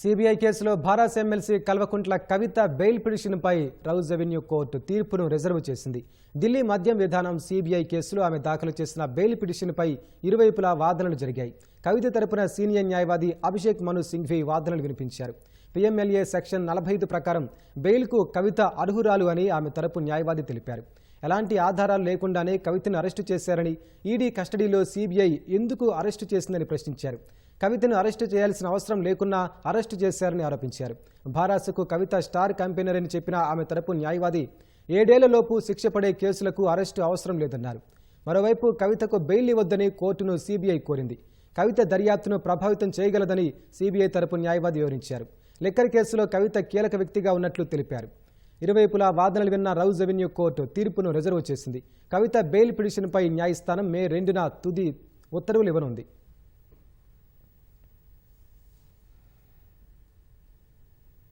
CBI కేసులో Bharas MLC Kalvakuntla Kavitha bail పిటిషన్పై Rouse Avenue court తీర్పును రిజర్వ్ చేసింది. ఢిల్లీ మద్యం విధానం సిబిఐ కేసులో ఆమె దాఖలు చేసిన బెయిల్ పిటిషన్పై ఇరువైపులా వాదనలు జరిగాయి. కవిత తరపున సీనియర్ న్యాయవాది అభిషేక్ మను సింఘ్వి వాదనలు వినిపించారు. పిఎంఎల్ఏ సెక్షన్ నలభై ఐదు ప్రకారం బెయిల్కు కవిత అర్హురాలు అని ఆమె తరపు న్యాయవాది తెలిపారు. ఎలాంటి ఆధారాలు లేకుండానే కవితను అరెస్టు చేశారని ఈడీ కస్టడీలో సీబీఐ ఎందుకు అరెస్టు చేసిందని ప్రశ్నించారు. కవితను అరెస్టు చేయాల్సిన అవసరం లేకున్నా అరెస్టు చేశారని ఆరోపించారు. భారాసుకు కవిత స్టార్ కంపెనర్ అని చెప్పిన ఆమె తరపు న్యాయవాది ఏడేళ్ళలోపు శిక్ష పడే కేసులకు అరెస్టు అవసరం లేదన్నారు. మరోవైపు కవితకు బెయిల్ ఇవ్వద్దని కోర్టును సీబీఐ కోరింది. కవిత దర్యాప్తును ప్రభావితం చేయగలదని సీబీఐ తరపు న్యాయవాది వివరించారు. లిక్కర్ కేసులో కవిత కీలక వ్యక్తిగా ఉన్నట్లు తెలిపారు. ఇరువైపులా వాదనలు విన్న రౌజ్ రెవెన్యూ కోర్టు తీర్పును రిజర్వ్ చేసింది. కవిత బెయిల్ పిటిషన్పై న్యాయస్థానం మే రెండున తుది ఉత్తర్వులు ఇవ్వనుంది.